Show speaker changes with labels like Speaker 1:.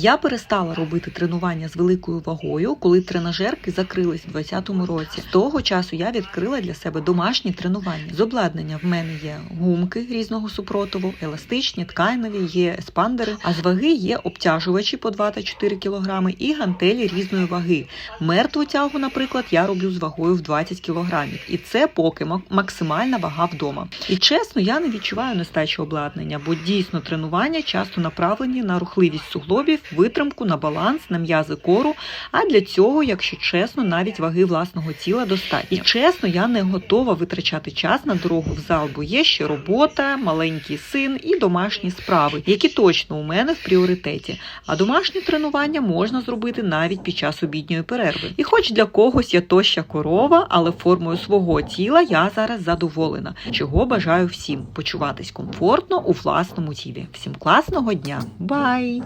Speaker 1: Я перестала робити тренування з великою вагою, коли тренажерки закрились у 2020 році. З того часу я відкрила для себе домашні тренування. З обладнання в мене є гумки різного супротиву, еластичні, тканеві, є еспандери, а з ваги є обтяжувачі по 24 кг і гантелі різної ваги. Мертву тягу, наприклад, я роблю з вагою в 20 кг. І це поки мак- максимальна вага вдома. І чесно, я не відчуваю нестачі обладнання, бо дійсно тренування часто направлені на рухливість суглобів, витримку, на баланс, на м'язи кору. А для цього, якщо чесно, навіть ваги власного тіла достатньо. І чесно, я не готова витрачати час на дорогу в зал, бо є ще робота, маленький син і домашні справи, які точно у мене в пріоритеті. А домашні тренування можна зробити навіть під час обідньої перерви. І хоч для когось я тоща корова, але формою свого тіла я зараз задоволена, чого бажаю всім почуватись комфортно у власному тілі. Всім класного дня! Бай!